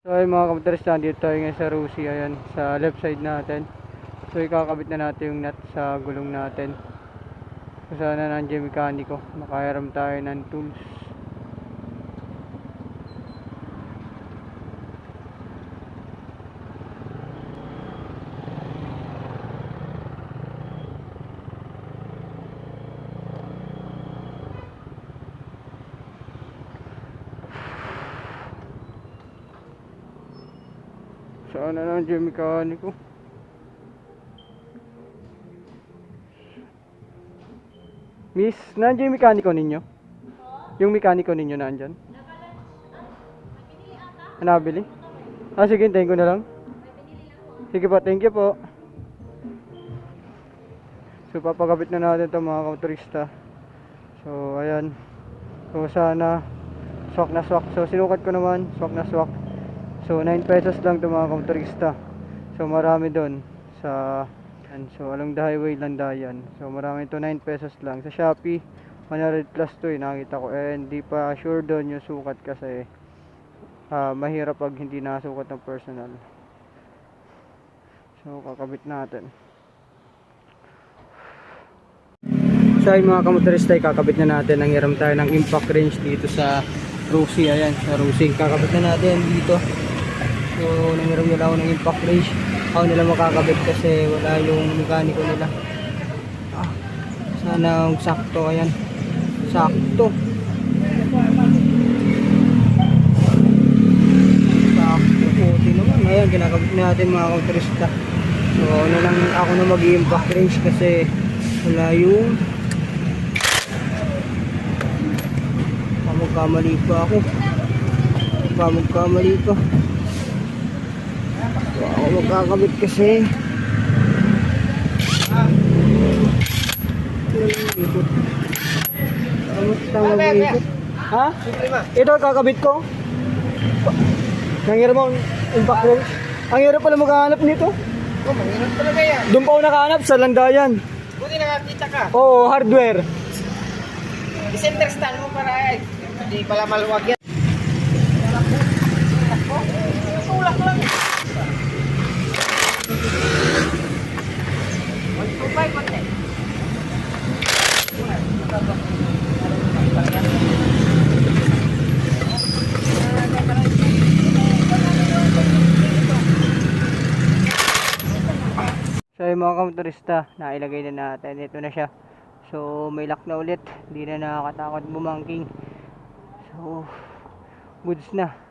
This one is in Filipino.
So ayun mga kapatid, dito tayo ngayon sa Rusi, ayan, sa left side natin. So ikakabit na natin yung nut sa gulong natin. So sana nandiyan mekaniko, makahiram tayo ng tools. Sana nandiyan yung mekaniko. Miss, nandiyan yung mekaniko ninyo? Yung mekaniko ninyo nandyan? Nabili? Ah, sige, hintayin ko na lang. Sige po, thank you po. So, papagabit na natin ito mga kauturista. So, ayan. So, sana swak na swak. So, sinukat ko naman, swak na swak. So, 9 pesos lang ito mga kauturista. So, marami doon sa yan. So, along the highway Landayan. So, marami ito 9 pesos lang. Sa Shopee, 100 plus to eh, nakita ko. Eh, hindi pa sure doon yung sukat kasi ah, mahirap pag hindi nasukat ng personal. So, kakabit natin. So, ay mga kamotorista, kakabit na natin. Nanghiram tayo ng impact range dito sa Rusi. Ayan, sa Rusi. Kakabit na natin dito. So, nanghiram nila ako ng impact range. Ako nila makakabit kasi wala yung mekaniko nila. Ah, sana sakto. Ayan. Sakto. Sakto. Puti naman. Ayan, kinakabit natin mga kamotorista. So, ano lang ako na mag-impact range kasi wala yung Kamagkamali pa ako. Kamagkamali pa. Ako magkakabit kasi. Kamusta mag-ikot? Ha? Ito kakabit ko. Nangyari mo impact range. Ang hirap pala maghahanap nito. Oh, mahirap talaga yan. Doon pa ako nakahanap sa Landayan. Buti nakakita ka. Oo, hardware. I-center stand mo para ay. Hindi pala maluwag yan. So yung mga kamotorista, nailagay na natin. Ito na siya. So may lock na ulit. Hindi na nakakatakot bumangking. So goods na.